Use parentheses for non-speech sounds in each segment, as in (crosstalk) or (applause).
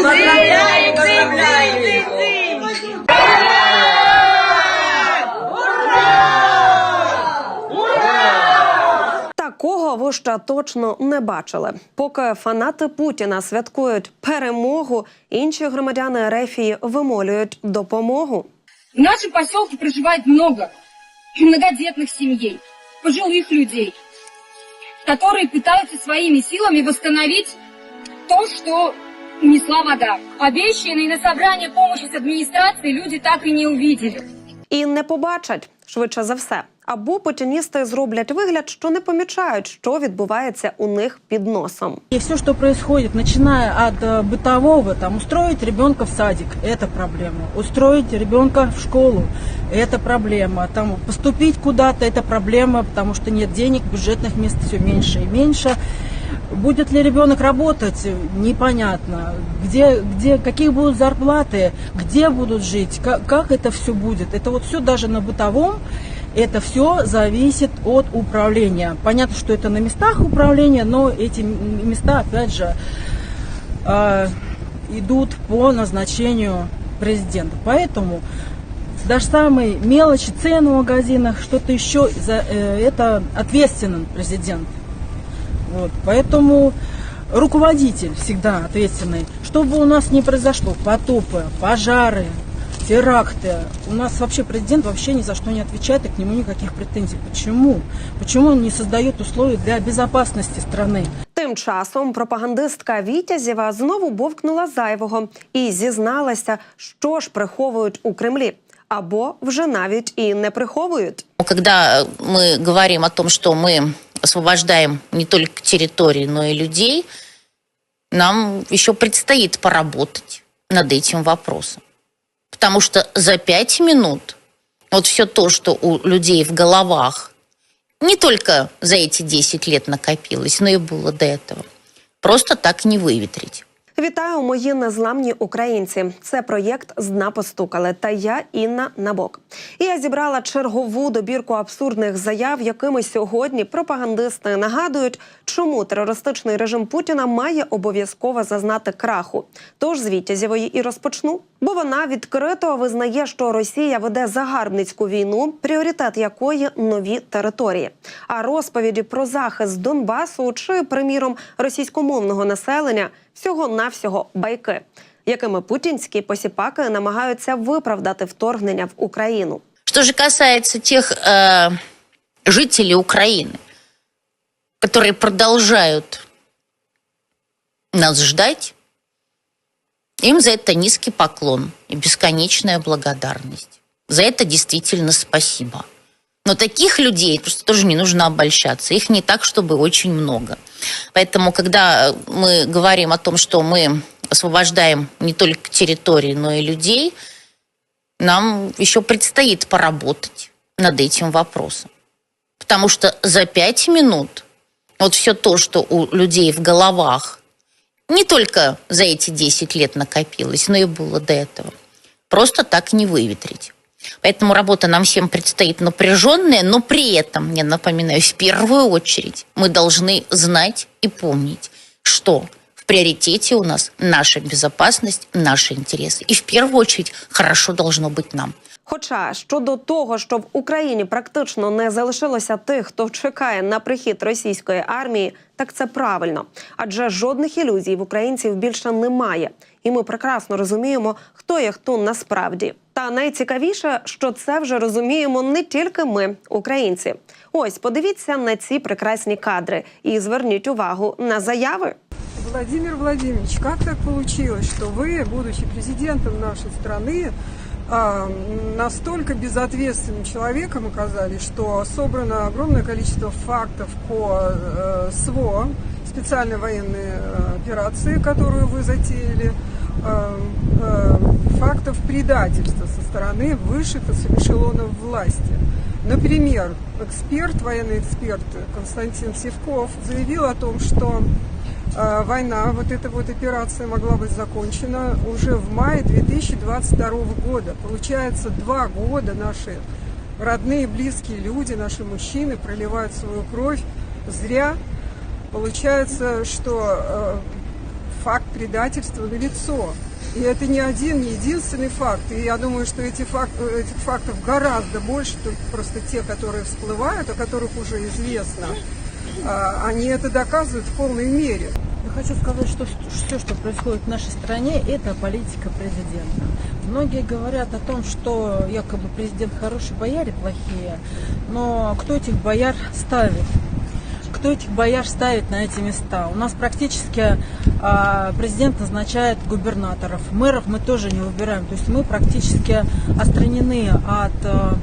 Поздравляем, поздравляем. Такого ви ще точно не бачили. Поки фанати Путіна святкують перемогу, інші громадяни Ерефії вимолюють допомогу. В нашем поселке проживает много многодетных семей, пожилых людей, которые пытаются своими силами восстановить то, что унесла вода. Обещанные на собрание помощи с администрации люди так и не увидели. І не побачать швидше за все. Або путіністи зроблять вигляд, що не помічають, що відбувається у них під носом. И все, что происходит, начиная от э, бытового, там, устроить ребенка в садик, это проблема. Устроить ребенка в школу, это проблема. Там, поступить куда-то, это проблема, потому что нет денег, бюджетных мест все меньше и меньше. Будет ли ребенок работать, непонятно. Где, где, какие будут зарплаты, где будут жить, как, как это все будет. Это вот все даже на бытовом, это все зависит от управления. Понятно, что это на местах управления, но эти места, опять же, э, идут по назначению президента. Поэтому даже самые мелочи, цены в магазинах, что-то еще, за, э, это ответственен президент. Вот, поэтому руководитель всегда ответственный. Что бы у нас ни произошло, потопы, пожары, теракты, у нас вообще президент вообще ни за что не отвечает и к нему никаких претензий. Почему? Почему он не создает условия для безопасности страны? Тим часом пропагандистка Вітязєва знову бовкнула зайвого і зізналася, що ж приховують у Кремлі, або вже навіть і не приховують. Когда мы говорим о том, что мы освобождаем не только территории, но и людей, нам еще предстоит поработать над этим вопросом. Потому что за пять минут вот все то, что у людей в головах не только за эти 10 лет накопилось, но и было до этого, просто так не выветрить. Вітаю, мої незламні українці. Це проєкт з дна постукали. Та я Інна Набок. І я зібрала чергову добірку абсурдних заяв, якими сьогодні пропагандисти нагадують, чому терористичний режим Путіна має обов'язково зазнати краху. Тож з Вітязєвої і розпочну. Бо вона відкрито визнає, що Росія веде загарбницьку війну, пріоритет якої нові території. А розповіді про захист Донбасу чи, приміром, російськомовного населення всього навсього байки, якими путінські посіпаки намагаються виправдати вторгнення в Україну. Что же касается тех э, жителей Украины, которые продолжают нас ждать, им за это низкий поклон и бесконечная благодарность. За это действительно спасибо. Но таких людей просто тоже не нужно обольщаться. Их не так, чтобы очень много. Поэтому, когда мы говорим о том, что мы освобождаем не только территории, но и людей, нам еще предстоит поработать над этим вопросом. Потому что за пять минут вот все то, что у людей в головах не только за эти 10 лет накопилось, но и было до этого, просто так не выветрить. Поэтому работа нам всем предстоит напряженная, но при этом, я напоминаю, в первую очередь мы должны знать и помнить, что в приоритете у нас наша безопасность, наши интересы. И в первую очередь хорошо должно быть нам. Хоча щодо того, що в Україні практично не залишилося тих, хто чекає на прихід російської армії, так це правильно. Адже жодних ілюзій в українців більше немає, і ми прекрасно розуміємо, хто є хто насправді. Та найцікавіше, що це вже розуміємо не тільки ми, українці. Ось подивіться на ці прекрасні кадри і зверніть увагу на заяви. Владимир Владимирович, как так получилось, что вы, будучи президентом нашей страны, а, настолько безответственным человеком оказались, что собрано огромное количество фактов по э, СВО, специальной военной э, операции, которую вы затеяли, э, э, фактов предательства со стороны высших эшелонов власти. Например, эксперт, военный эксперт Константин Севков заявил о том, что э, война, вот эта вот операция могла быть закончена уже в мае 2022 года. Получается, два года наши родные, близкие люди, наши мужчины проливают свою кровь зря. Получается, что э, факт предательства на лицо. И это не один, не единственный факт. И я думаю, что эти фак- э, этих фактов гораздо больше, только просто те, которые всплывают, о которых уже известно. А, Они это доказывают в полной мере. Я хочу сказать, что все, что происходит в нашей стране, это политика президента. Многие говорят о том, что якобы президент хороший, бояре плохие, но кто этих бояр ставит? Кто этих бояр ставит на эти места? У нас практически а, президент назначает губернаторов, мэров мы тоже не выбираем. То есть мы практически отстранены от а,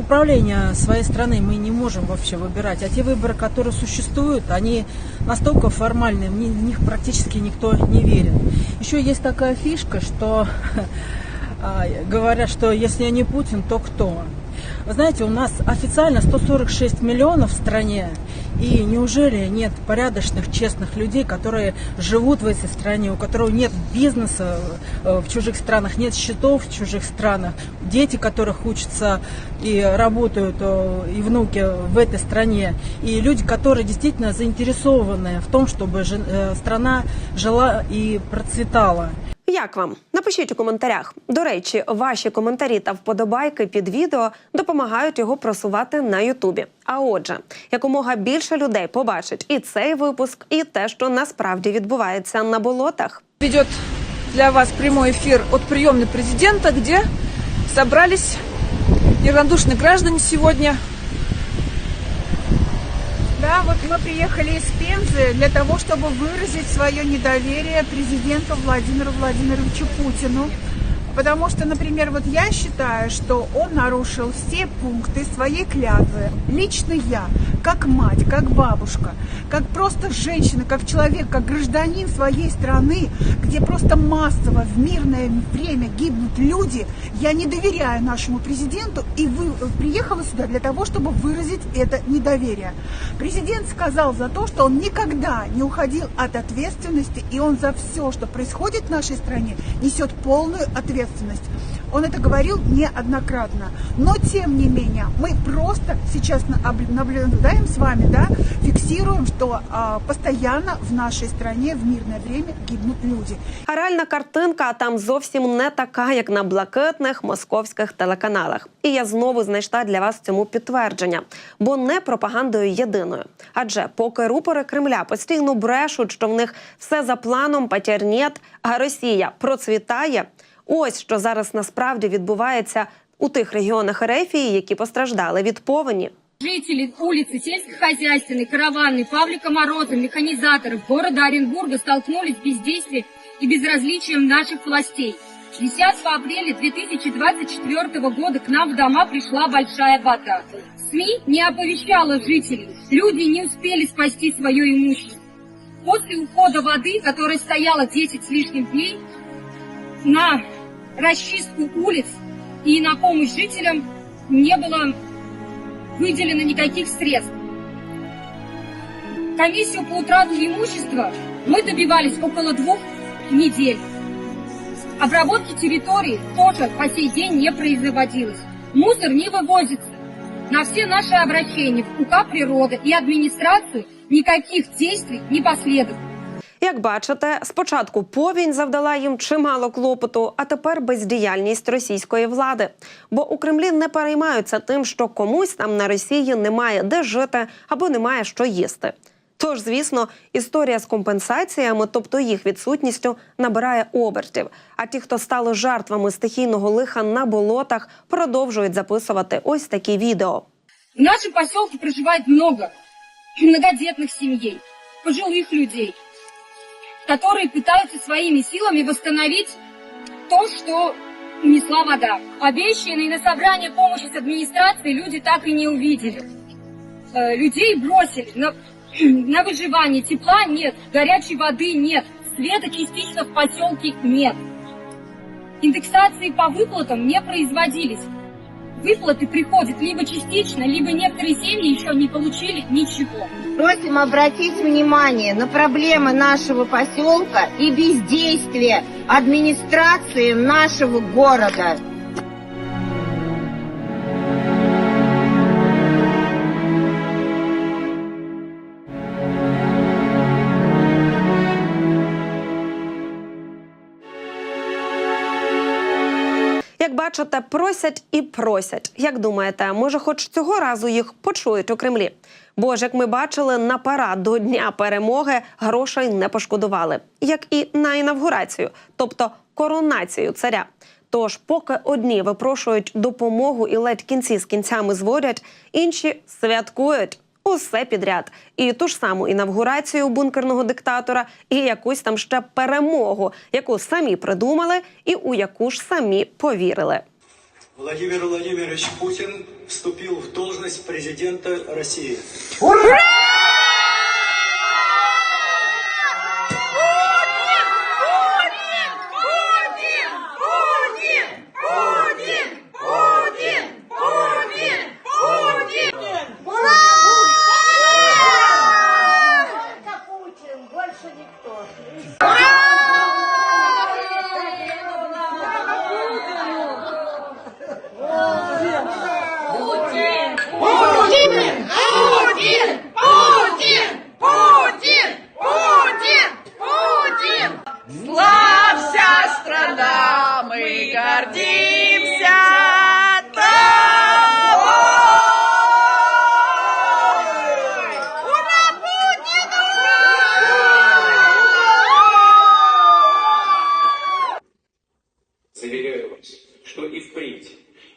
управления своей страны мы не можем вообще выбирать. А те выборы, которые существуют, они настолько формальные, в ни- в них практически никто не верит. Еще есть такая фишка, что (laughs) а, говорят, что если не Путин, то кто? Вы знаете, у нас официально 146 миллионов в стране, и неужели нет порядочных, честных людей, которые живут в этой стране, у которых нет бизнеса э, в чужих странах, нет счетов в чужих странах, дети, которых учатся и работают, э, и внуки в этой стране, и люди, которые действительно заинтересованы в том, чтобы э, страна жила и процветала. Як вам? Напишіть у коментарях. До речі, ваші коментарі та вподобайки під відео допомагають його просувати на Ютубі. А отже, якомога більше людей побачить і цей випуск, і те, що насправді відбувається на болотах. Ведет для вас прямой эфир от приемной президента, где собрались неравнодушные граждане сегодня. Да, вот мы приехали из Пензы для того, чтобы выразить свое недоверие президенту Владимиру Владимировичу Путину. Потому что, например, вот я считаю, что он нарушил все пункты своей клятвы. Лично я, как мать, как бабушка, как просто женщина, как человек, как гражданин своей страны, где просто массово в мирное время гибнут люди, я не доверяю нашему президенту и вы, приехала сюда для того, чтобы выразить это недоверие. Президент сказал за то, что он никогда не уходил от ответственности, и он за все, что происходит в нашей стране, несет полную ответственность. Он это говорил неоднократно. Но, тем не менее, мы просто сейчас на- наблюдаем с вами, да, фиксируем, что а, постоянно в нашей стране в мирное время гибнут люди. А картинка там зовсім не така, як на блакитних московських телеканалах. І я знову знайшла для вас цьому підтвердження, бо не пропагандою єдиною. Адже поки рупори Кремля постійно брешуть, що в них все за планом патярнєт, а Росія процвітає. Ось що зараз насправді відбувається у тих регіонах Ерефії, які постраждали від повені. Жители улицы сельскохозяйственной, караванной, Павлика Мороза, механизаторов города Оренбурга столкнулись с бездействием и безразличием наших властей. 10 апреля 2024 года к нам в дома пришла большая вода. СМИ не оповещала жителей, люди не успели спасти свое имущество. После ухода воды, которая стояла 10 с лишним дней, на расчистку улиц и на помощь жителям не было выделено никаких средств. Комиссию по утрату имущества мы добивались около двух недель. Обработки территории тоже по сей день не производилось. Мусор не вывозится. На все наши обращения в УК «Природа» и администрацию никаких действий не последовало. Як бачите, спочатку повінь завдала їм чимало клопоту, а тепер бездіяльність російської влади. Бо у Кремлі не переймаються тим, що комусь там на Росії немає де жити або немає що їсти. Тож, звісно, історія з компенсаціями, тобто їх відсутністю, набирає обертів. А ті, хто стали жертвами стихійного лиха на болотах, продовжують записувати ось такі відео. В нашем поселке проживает много многодетных семей, пожилых людей, которые пытаются своими силами восстановить то, что унесла вода. Обещанные на собрание помощи с администрации люди так и не увидели. Э, Людей бросили на, (clears throat) на выживание. Тепла нет, горячей воды нет, света частично в поселке нет. Индексации по выплатам не производились. Выплаты приходят либо частично, либо некоторые семьи еще не получили ничего. Просим обратить внимание на проблемы нашего поселка и бездействие администрации нашего города. Бачите, просять і просять. Як думаєте, може, хоч цього разу їх почують у Кремлі? Бо ж, як ми бачили, на парад до дня перемоги грошей не пошкодували, як і на інавгурацію, тобто коронацію царя. Тож, поки одні випрошують допомогу і ледь кінці з кінцями зводять, інші святкують усе підряд. І ту ж саму інавгурацію бункерного диктатора, і якусь там ще перемогу, яку самі придумали, і у яку ж самі повірили. Владимир Владимирович Путін вступив в должность президента Росії. Славься, впредь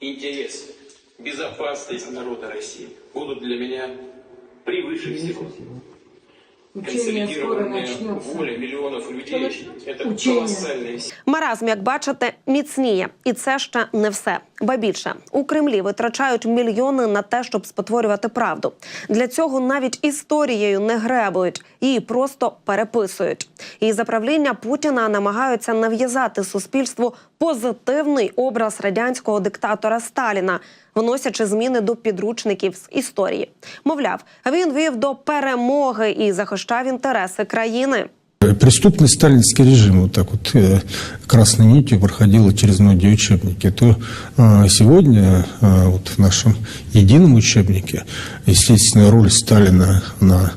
интересы, безопасность народа России будут для меня превыше всего. Консолидированная воля миллионов людей – это колоссальная сила. Маразм, як бачите, міцніє, і це ще не все. Ба більше у Кремлі витрачають мільйони на те, щоб спотворювати правду. Для цього навіть історією не гребують, її просто переписують. І за правління Путіна намагаються нав'язати суспільству позитивний образ радянського диктатора Сталіна, вносячи зміни до підручників з історії. Мовляв, він вів до перемоги і захищав інтереси країни. Преступный сталинский режим вот так вот э, красной нитью проходила через многие учебники, то э, сегодня э, вот в нашем едином учебнике, естественно, роль Сталина она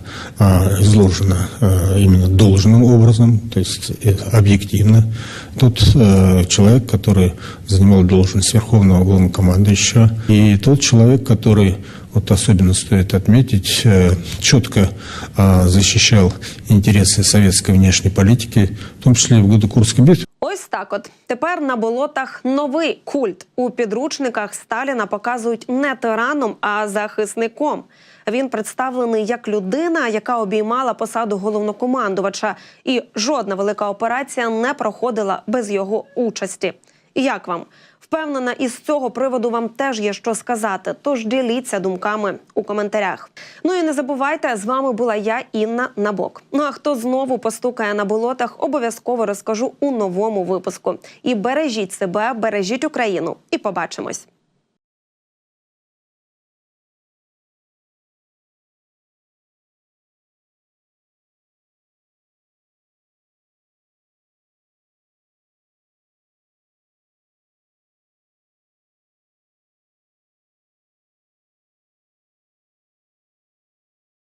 изложена именно должным образом, то есть объективно. Тот человек, который занимал должность Верховного главнокомандующего, и тот человек, который вот особенно стоит отметить, э, четко э, защищал интересы советской внешней политики, в том числе и в годы Курской битвы. Ось так от тепер на болотах новий культ. У підручниках Сталіна показують не тираном, а захисником. Він представлений як людина, яка обіймала посаду головнокомандувача, і жодна велика операція не проходила без його участі. І Як вам? Впевнена, із цього приводу вам теж є що сказати. Тож діліться думками у коментарях. Ну і не забувайте, з вами була я, Інна Набок. Ну а хто знову постукає на болотах, обов'язково розкажу у новому випуску. І бережіть себе, бережіть Україну, і побачимось.